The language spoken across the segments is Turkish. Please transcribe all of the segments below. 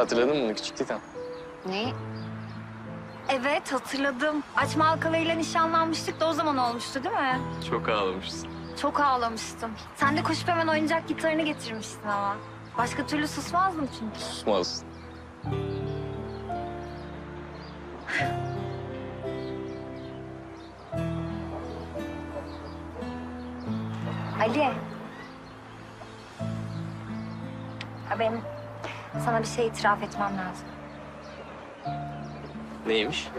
Hatırladın mı bunu küçüklükten? Ne? Evet hatırladım. Açma halkalarıyla nişanlanmıştık da o zaman olmuştu değil mi? Çok ağlamışsın. Çok ağlamıştım. Sen de koşup hemen oyuncak gitarını getirmiştin ama. Başka türlü susmazdım çünkü. Susmaz. Sana bir şey itiraf etmem lazım. Neymiş?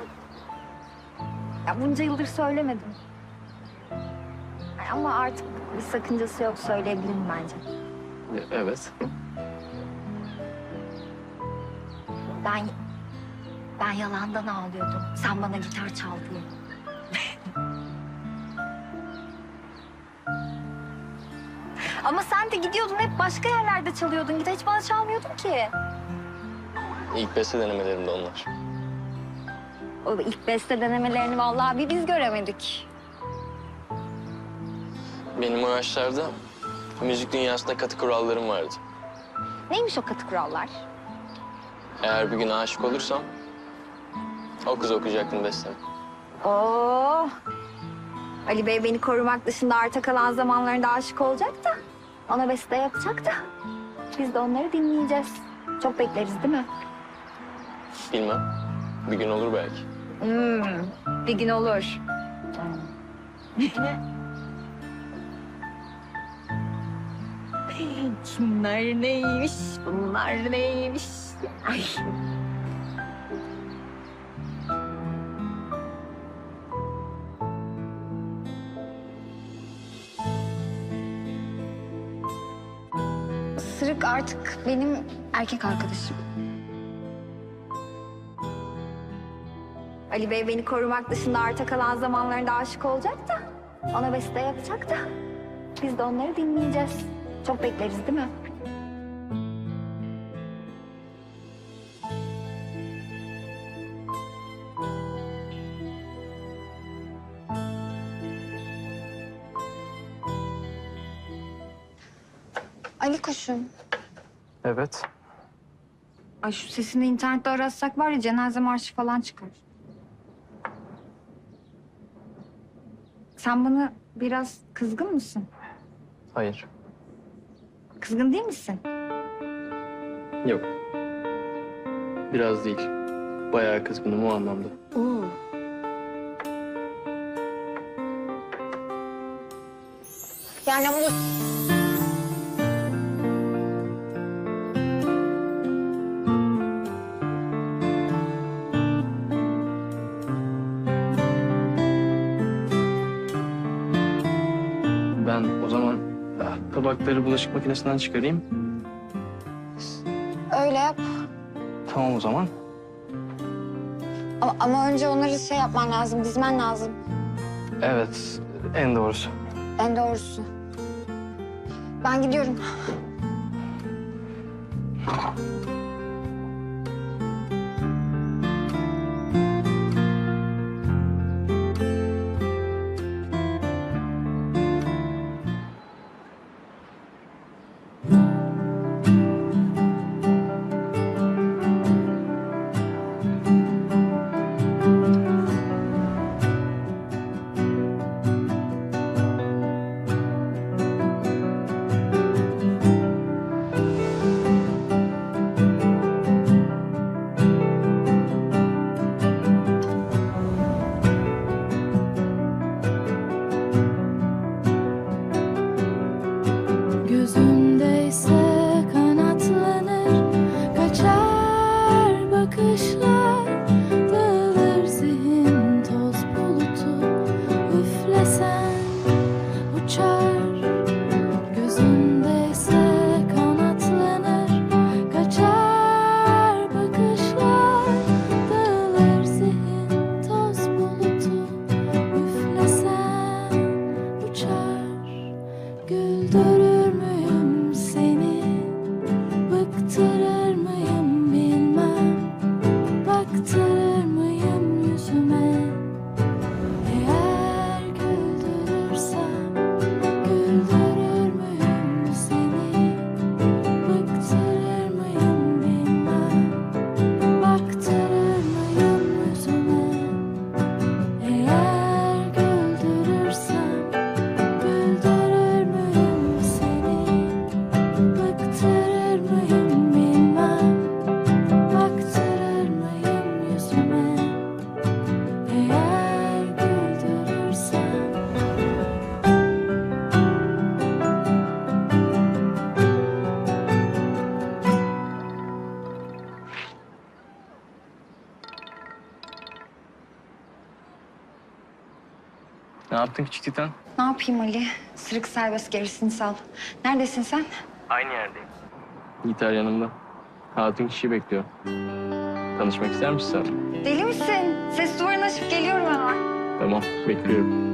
Ya bunca yıldır söylemedim. Ay Ama artık bir sakıncası yok söyleyebilirim bence. E, Evet. Ben ben yalandan ağlıyordum. Sen bana gitar çal diye. Ama sen de gidiyordun hep başka yerlerde çalıyordun. Gitar hiç bana çalmıyordun ki. İlk beste denemelerimde onlar. O ilk beste denemelerini vallahi bir biz göremedik. Benim o yaşlarda müzik dünyasında katı kurallarım vardı. Neymiş o katı kurallar? Eğer bir gün aşık olursam o kız okuyacaktım bestemi. Oo. Ali Bey beni korumak dışında arta kalan zamanlarında aşık olacak da ona beste yapacak da biz de onları dinleyeceğiz. Çok bekleriz değil mi? Bilmem. Bir gün olur belki. Hmm, bir gün olur. Bunlar neymiş? Bunlar neymiş? Ay. Sırık artık benim erkek arkadaşım. Ali Bey beni korumak dışında arta kalan zamanlarında aşık olacak da ona beste yapacak da biz de onları dinleyeceğiz. Çok bekleriz değil mi? Ali kuşum. Evet. Ay şu sesini internette aratsak var ya cenaze marşı falan çıkar. Sen bana biraz kızgın mısın? Hayır. Kızgın değil misin? Yok. Biraz değil. Bayağı kızgınım o anlamda. Oo. Yani bu... tabakları bulaşık makinesinden çıkarayım. Öyle yap. Tamam o zaman. Ama, ama önce onları şey yapman lazım, dizmen lazım. Evet, en doğrusu. En doğrusu. Ben gidiyorum. Yaptın küçük titan? Ne yapayım Ali? Sırık serbest gerisini sal. Neredesin sen? Aynı yerdeyim. Gitar yanımda. Hatun kişiyi bekliyor. Tanışmak ister misin sen? Deli misin? Ses duvarını açıp geliyorum hemen. Tamam, bekliyorum.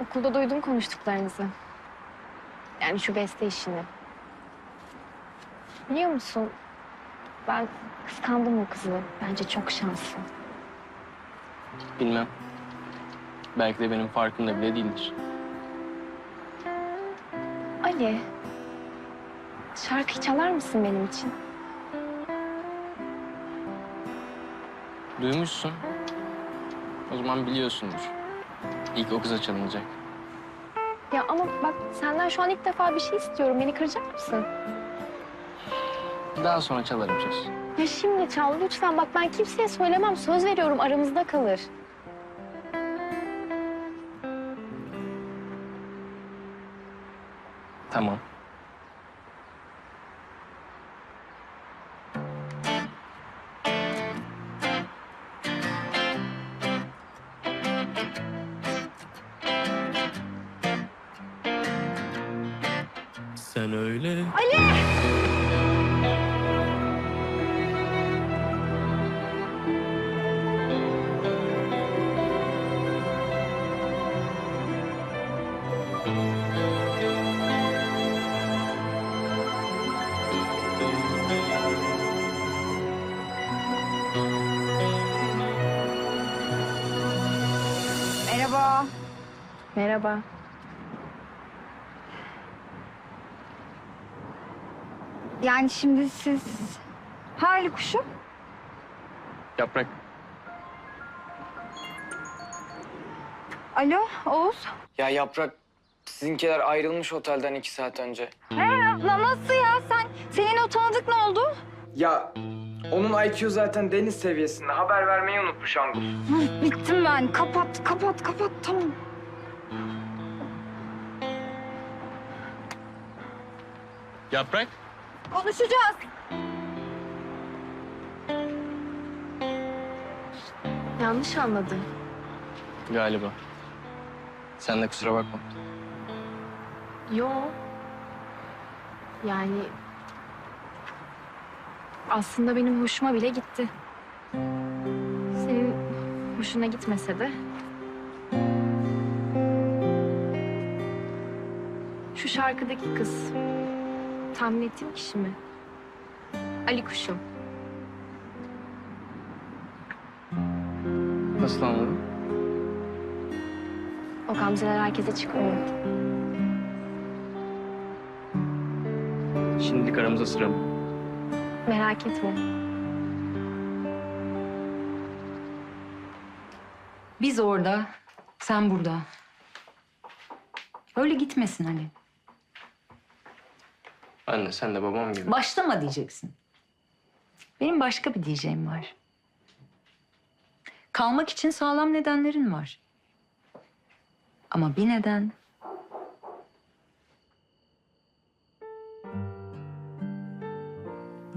Okulda duydum konuştuklarınızı. Yani şu beste işini. Biliyor musun? Ben kıskandım o kızı. Bence çok şanslı. Bilmem. Belki de benim farkımda bile değildir. Ali, şarkı çalar mısın benim için? Duymuşsun. O zaman biliyorsundur. İlk o kıza çalınacak. Ya ama bak senden şu an ilk defa bir şey istiyorum. Beni kıracak mısın? Daha sonra çalarım söz. Ya şimdi çal lütfen. Bak ben kimseye söylemem. Söz veriyorum aramızda kalır. Tamam. Merhaba. Yani şimdi siz... Ha Ali kuşum. Yaprak. Alo Oğuz. Ya Yaprak, sizinkiler ayrılmış otelden iki saat önce. La nasıl ya sen? Senin o tanıdık ne oldu? Ya onun IQ zaten deniz seviyesinde. Haber vermeyi unutmuş Angus. Hı, Bittim ben. Kapat, kapat, kapat. Tamam. Yaprak. Konuşacağız. Yanlış anladın. Galiba. Sen de kusura bakma. Yo. Yani aslında benim hoşuma bile gitti. Senin hoşuna gitmese de. Şu şarkıdaki kız tahmin ettiğim kişi mi? Ali Kuşu. Nasıl anladın? O gamzeler herkese çıkmıyor. Şimdilik aramıza sıra mı? Merak etme. Biz orada, sen burada. Öyle gitmesin Ali. Anne sen de babam gibi. Başlama diyeceksin. Benim başka bir diyeceğim var. Kalmak için sağlam nedenlerin var. Ama bir neden...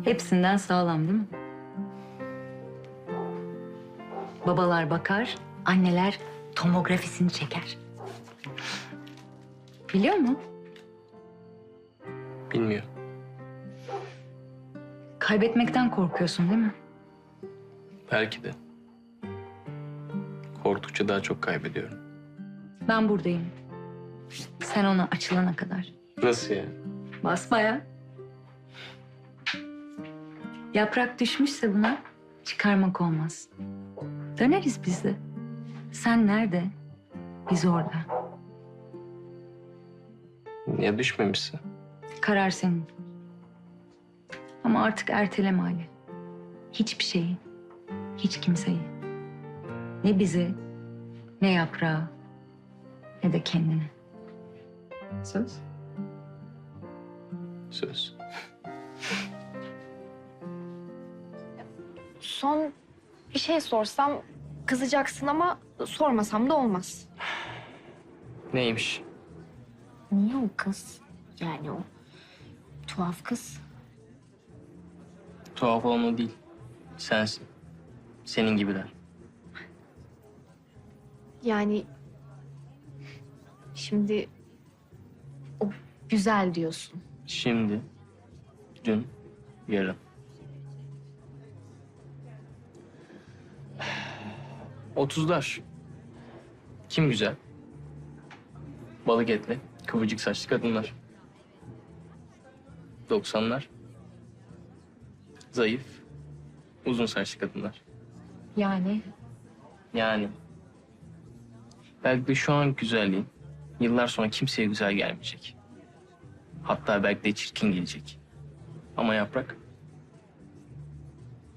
Hepsinden sağlam değil mi? Babalar bakar, anneler tomografisini çeker. Biliyor mu? Bilmiyor. Kaybetmekten korkuyorsun değil mi? Belki de. Korktukça daha çok kaybediyorum. Ben buradayım. Sen ona açılana kadar. Nasıl ya? Basbaya. Yaprak düşmüşse buna çıkarmak olmaz. Döneriz biz de. Sen nerede? Biz orada. Ya düşmemişse? Karar senin. Ama artık erteleme Ali. Hiçbir şeyi, hiç kimseyi. Ne bizi, ne yaprağı, ne de kendini. Söz. Söz. Son bir şey sorsam kızacaksın ama sormasam da olmaz. Neymiş? Niye o kız? Yani o tuhaf kız? Tuhaf olan o değil. Sensin. Senin gibiler. Yani şimdi o güzel diyorsun. Şimdi, dün, yarın. Otuzlar. Kim güzel? Balık etli, kıvırcık saçlı kadınlar. Doksanlar. Zayıf, uzun saçlı kadınlar. Yani Yani belki de şu an güzelliğin yıllar sonra kimseye güzel gelmeyecek. Hatta belki de çirkin gelecek. Ama yaprak,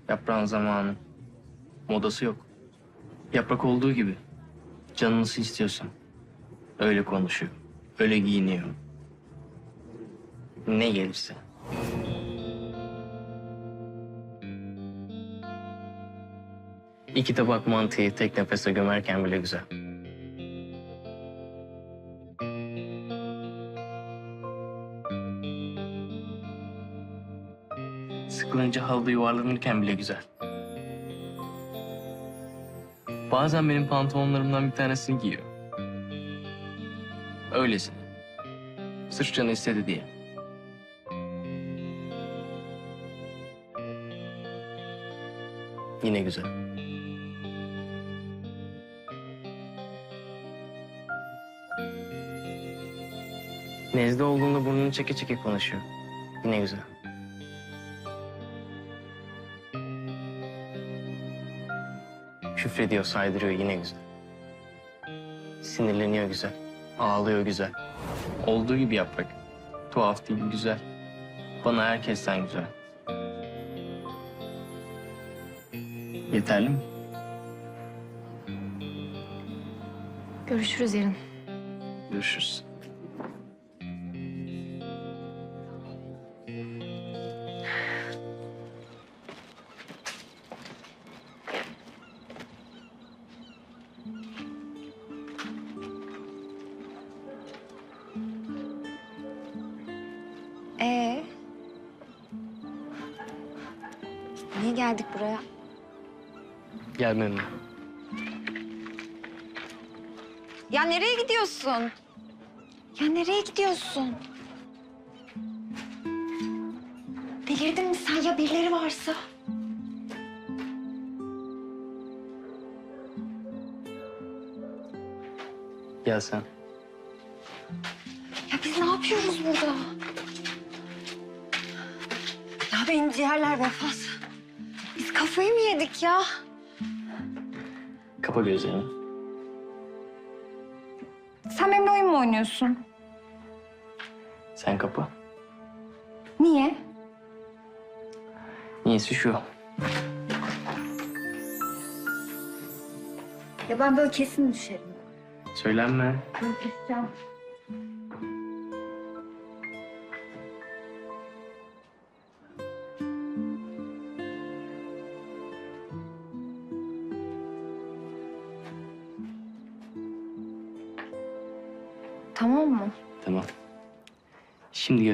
yaprağın zamanı, modası yok. Yaprak olduğu gibi canın nasıl istiyorsan öyle konuşuyor, öyle giyiniyor. Ne gelirse. İki tabak mantıyı tek nefeste gömerken bile güzel. Sıkılınca halıda yuvarlanırken bile güzel. Bazen benim pantolonlarımdan bir tanesini giyiyor. Öylesine. Sırf canı istedi diye. Yine güzel. Nezle olduğunda burnunu çeke çeke konuşuyor. Yine güzel. Küfrediyor, saydırıyor yine güzel. Sinirleniyor güzel. Ağlıyor güzel. Olduğu gibi yaprak. Tuhaf değil, güzel. Bana herkesten güzel. Yeterli mi? görüşürüz yarın. Görüşürüz. Ee? Niye geldik buraya? Gel benimle. Ya nereye gidiyorsun? Ya nereye gidiyorsun? Delirdin mi sen ya birileri varsa? Gel sen. Ya biz ne yapıyoruz burada? Ya benim ciğerler vefat. Biz kafayı mı yedik ya? Kapa gözlerini. Sen benimle oyun mu oynuyorsun? Sen kapa. Niye? Niyesi şu. Ya ben böyle kesin düşerim. Söylenme. Ben düşeceğim.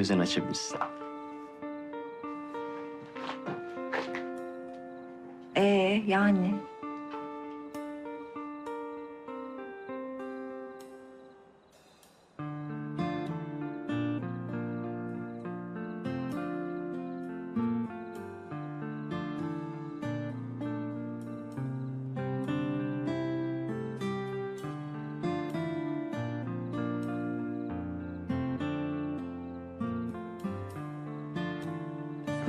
Gözlerini açabilirsin. Ee yani.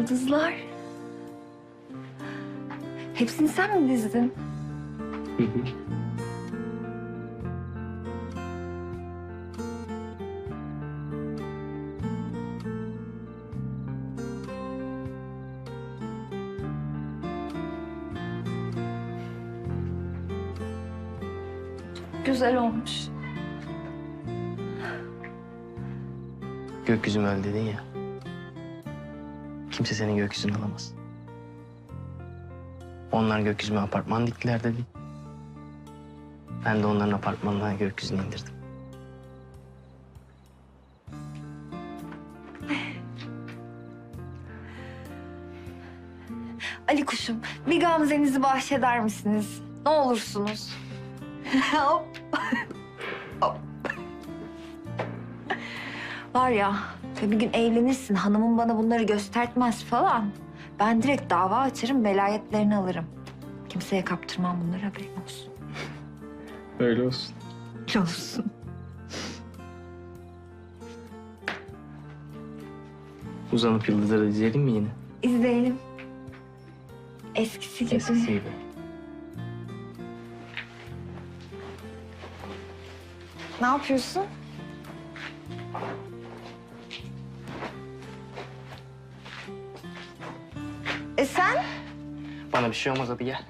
Yıldızlar. Hepsini sen mi dizdin? Hı hı. Güzel olmuş. Gökyüzüm öyle dedin ya kimse senin gökyüzünü alamaz. Onlar gökyüzüme apartman diktiler dedi. Ben de onların apartmanına gökyüzüne indirdim. Ali kuşum, bir gamzenizi bahşeder misiniz? Ne olursunuz. Hop. Hop. Var ya, bir gün evlenirsin hanımın bana bunları göstertmez falan. Ben direkt dava açarım velayetlerini alırım. Kimseye kaptırmam bunları haberin olsun. Öyle olsun. Olsun. Uzanıp yıldızları izleyelim mi yine? İzleyelim. Eskisi gibi. Eskisi gibi. Ne yapıyorsun? E sen? Bana bir şey olmaz hadi gel.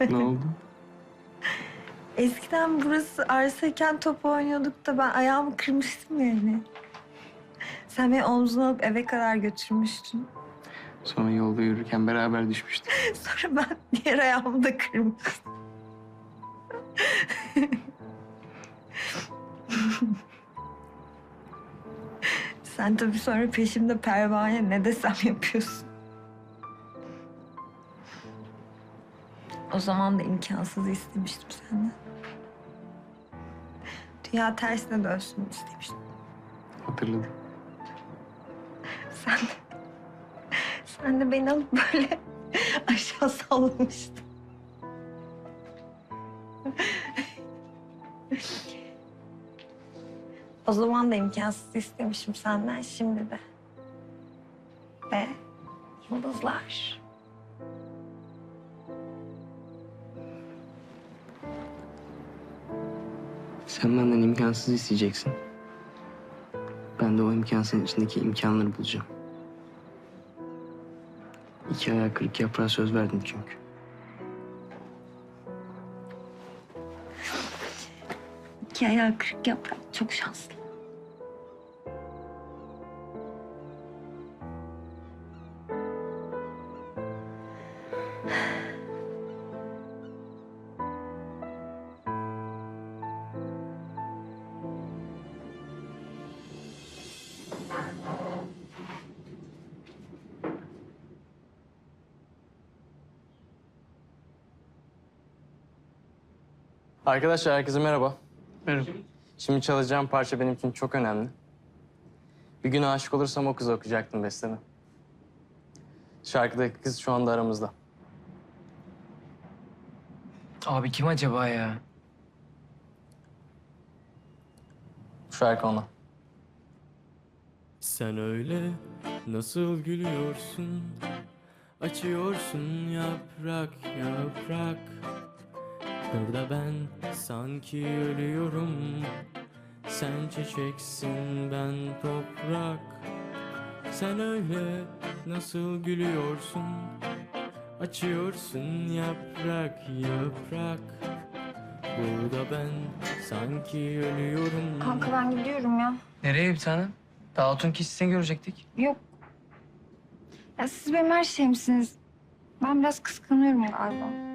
ne oldu? Eskiden burası arsayken top oynuyorduk da ben ayağımı kırmıştım yani. Sen beni omzuna alıp eve kadar götürmüştün. Sonra yolda yürürken beraber düşmüştük. Sonra ben diğer ayağımı da kırmıştım. Sen tabii sonra peşimde pervane ne desem yapıyorsun. O zaman da imkansızı istemiştim senden. Dünya tersine dönsün istemiştim. Hatırladım. Sen de, sen de beni alıp böyle aşağı sallamıştın. o zaman da imkansız istemişim senden şimdi de. Ve yıldızlar. Sen benden imkansız isteyeceksin. Ben de o imkansızın içindeki imkanları bulacağım. İki ayağı kırık yaprağa söz verdim çünkü. İki ayağı kırık yaprak çok şanslı. Arkadaşlar herkese merhaba. Merhaba. Şimdi çalacağım parça benim için çok önemli. Bir gün aşık olursam o kızı okuyacaktım bestemi. Şarkıdaki kız şu anda aramızda. Abi kim acaba ya? Bu şarkı ona. Sen öyle nasıl gülüyorsun Açıyorsun yaprak yaprak Burada ben sanki ölüyorum Sen çiçeksin ben toprak Sen öyle nasıl gülüyorsun Açıyorsun yaprak yaprak Burada ben sanki ölüyorum Kanka ben gidiyorum ya. Nereye bir tane? Dağıtın kişisini görecektik. Yok. Ya siz benim her şeyimsiniz. Ben biraz kıskanıyorum galiba.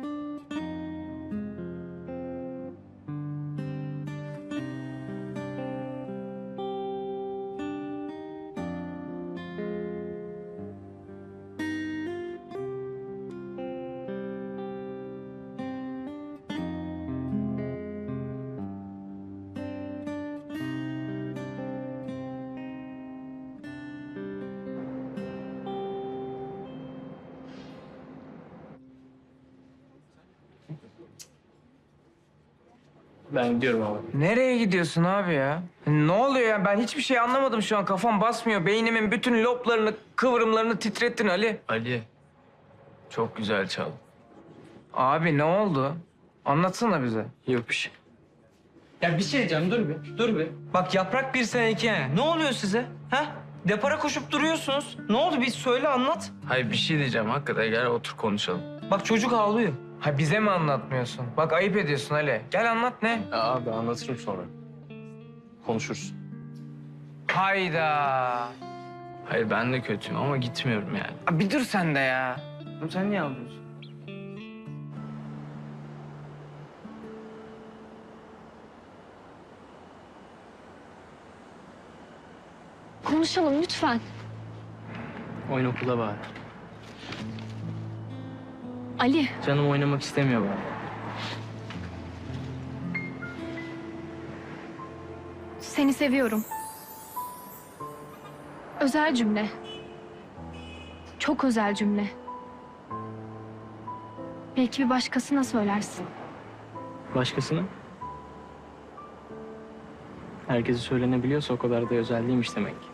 Ben gidiyorum abi. Nereye gidiyorsun abi ya? Ne oluyor ya? Ben hiçbir şey anlamadım şu an. Kafam basmıyor. Beynimin bütün loblarını, kıvrımlarını titrettin Ali. Ali. Çok güzel çal. Abi ne oldu? Anlatsana bize. Yok bir şey. Ya bir şey diyeceğim dur bir, dur bir. Bak yaprak bir sene iki yani. Ne oluyor size? Ha? Depara koşup duruyorsunuz. Ne oldu bir söyle anlat. Hayır bir şey diyeceğim hakikaten gel otur konuşalım. Bak çocuk ağlıyor. Ha bize mi anlatmıyorsun? Bak ayıp ediyorsun Ali. Gel anlat ne? Ya abi anlatırım sonra. Konuşuruz. Hayda. Hayır ben de kötüyüm ama gitmiyorum yani. Abi bir dur sen de ya. Oğlum sen niye ağlıyorsun? Konuşalım lütfen. Oyun okula bari. Ali, Canım oynamak istemiyor bari. seni seviyorum. Özel cümle. Çok özel cümle. Belki bir başkasına söylersin. Başkasına? Herkese söylenebiliyorsa o kadar da özel değilmiş demek. Nereye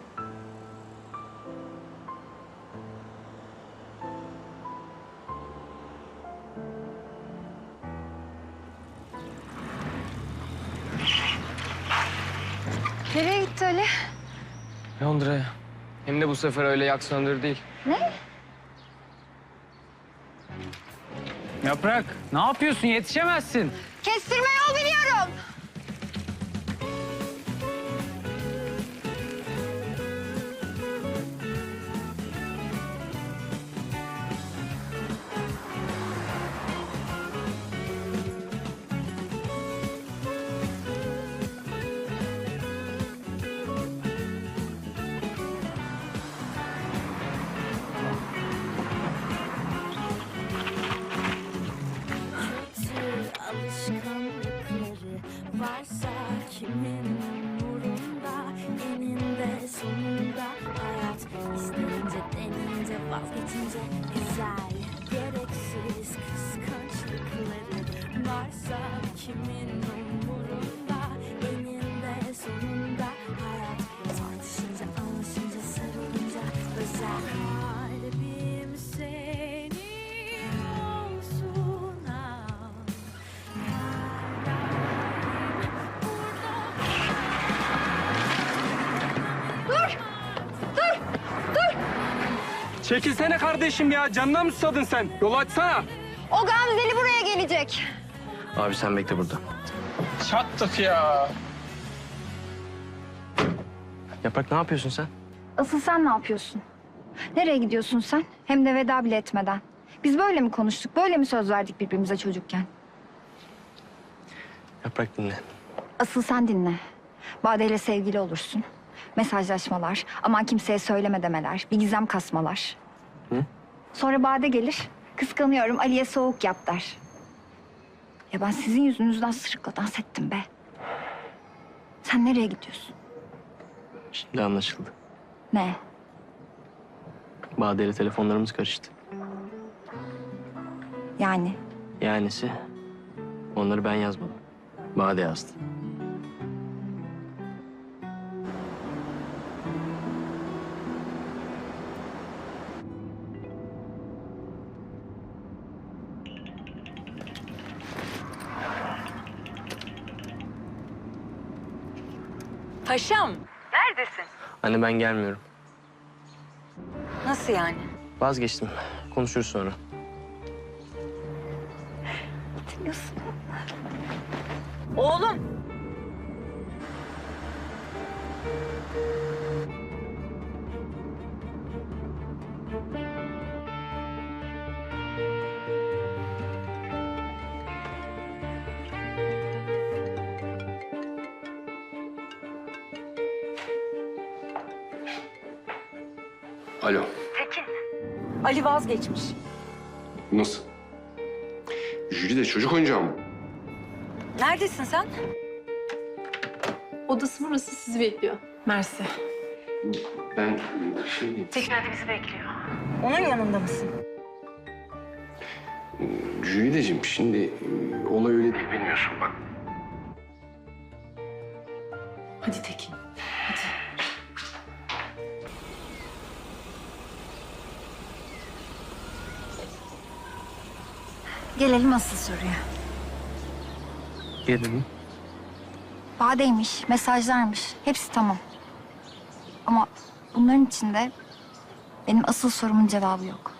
bu sefer öyle yak söndür değil. Ne? Yaprak ne yapıyorsun yetişemezsin. Kestirme yol biliyorum. Kimin umurunda eninde sonunda hayat tartışınca anlaşınca sarılınca özel kalbim senin olsun al Çekilsene kardeşim ya canına mı susadın sen? Yol açsana. O Gamzeli buraya gelecek. Abi sen bekle burada. Çattık ya. Yaprak ne yapıyorsun sen? Asıl sen ne yapıyorsun? Nereye gidiyorsun sen? Hem de veda bile etmeden. Biz böyle mi konuştuk? Böyle mi söz verdik birbirimize çocukken? Yaprak dinle. Asıl sen dinle. Bade ile sevgili olursun. Mesajlaşmalar, aman kimseye söyleme demeler, bir gizem kasmalar. Hı? Sonra Bade gelir, kıskanıyorum Ali'ye soğuk yap der. Ya ben sizin yüzünüzden sırıkla dans ettim be. Sen nereye gidiyorsun? Şimdi anlaşıldı. Ne? Bade ile telefonlarımız karıştı. Yani Yanisi onları ben yazmadım. Bade yazdı. Paşam. Neredesin? Anne ben gelmiyorum. Nasıl yani? Vazgeçtim. Konuşuruz sonra. Vazgeçmiş. Nasıl? Jüri de çocuk oyuncağı mı? Neredesin sen? Odası burası sizi bekliyor. Mersi. Ben şey... Onun yanında mısın? Jülideciğim şimdi e, olay öyle değil bilmiyorsun bak. Hadi Tekin. Gelelim asıl soruya. Gelelim. Badeymiş, mesajlarmış. Hepsi tamam. Ama bunların içinde benim asıl sorumun cevabı yok.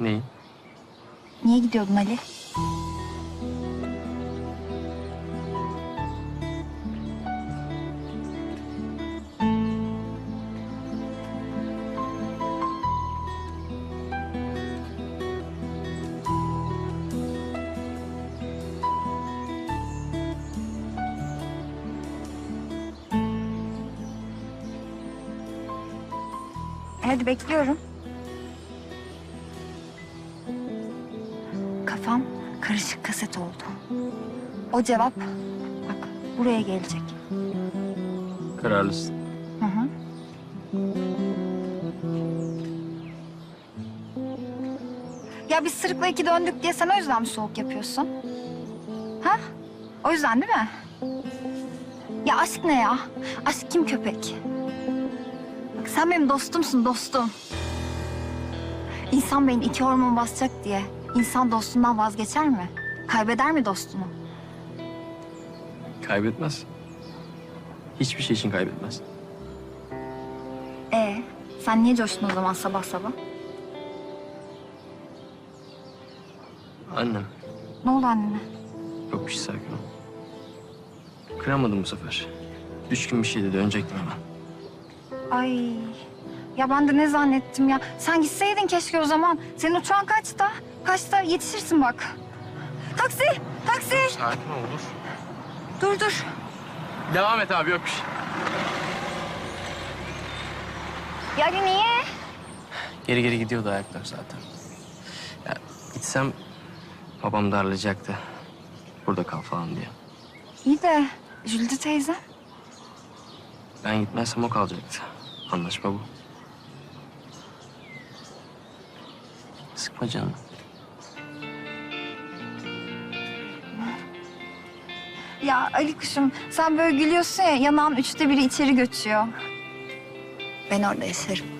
Neyi? Niye gidiyordun Ali? Hadi bekliyorum. Kafam karışık kaset oldu. O cevap bak buraya gelecek. Kararlısın. Hı hı. Ya biz sırıkla iki döndük diye sen o yüzden mi soğuk yapıyorsun? Ha? O yüzden değil mi? Ya aşk ne ya? Aşk kim köpek? Sen benim dostumsun dostum. İnsan beyin iki hormon basacak diye insan dostundan vazgeçer mi? Kaybeder mi dostunu? Kaybetmez. Hiçbir şey için kaybetmez. Ee, sen niye coştun o zaman sabah sabah? Annem. Ne oldu annene? Yok bir şey sakin ol. Kıramadım bu sefer. Üç gün bir şey dedi. Önecektim hemen. Ay. Ya ben de ne zannettim ya. Sen gitseydin keşke o zaman. Senin uçağın kaçta? Kaçta? Yetişirsin bak. Taksi! Taksi! Sakin ol dur. Dur dur. Devam et abi yok bir şey. Ya Ali niye? Geri geri gidiyordu ayaklar zaten. Ya gitsem babam darlayacaktı. Burada kal falan diye. İyi de Jülde teyze. Ben gitmezsem o kalacaktı. Anlaşma bu. Sıkma canını. Ya Ali kuşum sen böyle gülüyorsun ya yanağın üçte biri içeri göçüyor. Ben orada yaşarım.